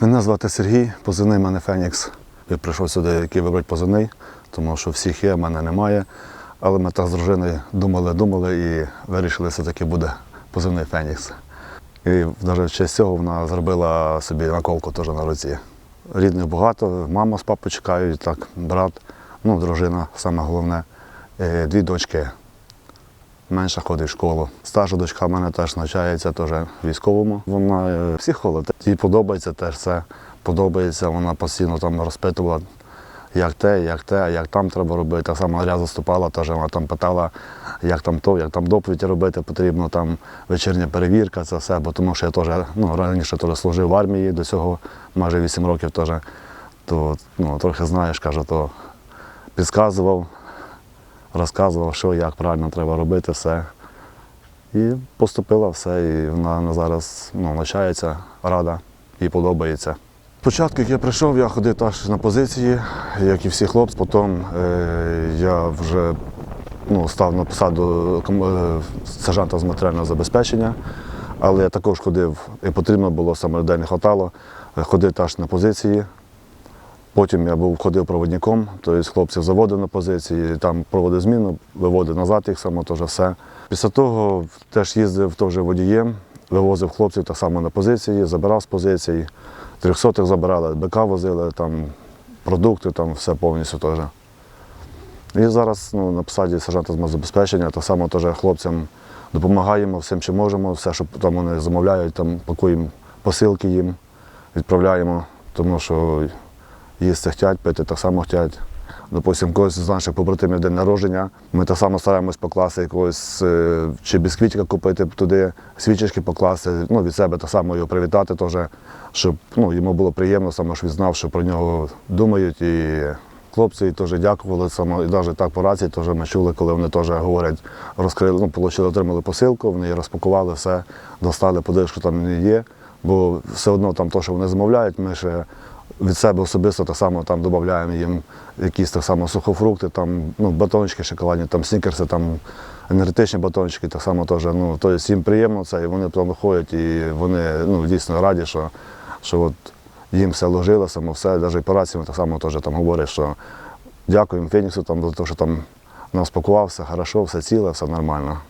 Мене звати Сергій, позивний мене Фенікс. Я прийшов сюди, який вибрати позивний, тому що всіх є, мене немає. Але ми так з дружиною думали, думали і вирішили, все-таки буде позивний Фенікс. І навіть в честь цього вона зробила собі наколку теж на руці. Рідних багато, мама з папою чекають, так, брат, ну, дружина, саме головне, Е, дві дочки. Менша ходить в школу. Старша дочка в мене теж навчається теж військовому. Вона е, психолог, їй подобається теж це. Подобається, вона постійно там розпитувала, як те, як те, як там треба робити. Так само я заступала, теж вона там питала, як там то, як там доповідь робити потрібно, там вечірня перевірка, це все, бо тому що я теж ну, раніше теж служив в армії, до цього майже 8 років теж. То ну, трохи знаєш, кажу, то підказував, розказував, що як правильно треба робити, все. І поступила все, і вона зараз ну, навчається, рада, їй подобається. Спочатку, як я прийшов, я ходив теж на позиції, як і всі хлопці. Потім е, я вже ну, став на посаду е, сержанта з матеріального забезпечення, але я також ходив, і потрібно було, саме людей не хватало, е, ходив теж на позиції. Потім я був ходив проводником, тобто хлопців заводив на позиції, там проводив зміну, виводив назад їх само, теж все. Після того теж їздив теж водієм, вивозив хлопців так само на позиції, забирав з позицій. Трьохсотих забирали, БК возили, там продукти, там все повністю теж. І зараз ну, на посаді сержанта з забезпечення, так само теж хлопцям допомагаємо всім, чим можемо, все, що там вони замовляють, там пакуємо посилки їм, відправляємо, тому що їсти хочуть, пити так само хочуть. Допустим, когось з наших побратимів день народження. Ми так само стараємось покласти якогось е, чи бісквітика купити туди, свічечки покласти, ну, від себе так само його привітати, теж, щоб ну, йому було приємно, саме що він знав, що про нього думають. І хлопці теж дякували. Саме, і навіть так по рації теж ми чули, коли вони теж говорять, розкрили, ну, получили, отримали посилку, вони її розпакували, все, достали, подивилися, що там є. Бо все одно там те, що вони замовляють, ми ще від себе особисто так само там додаємо їм якісь так само сухофрукти, там, ну, батончики шоколадні, там снікерси, там енергетичні батончики, так само теж. Ну, тобто їм приємно це, і вони там виходять, і вони ну, дійсно раді, що, що от їм все ложило, само все, навіть по раціям так само теж там говорять, що дякуємо Феніксу там, за те, що там нас спакував, все хорошо, все ціле, все нормально.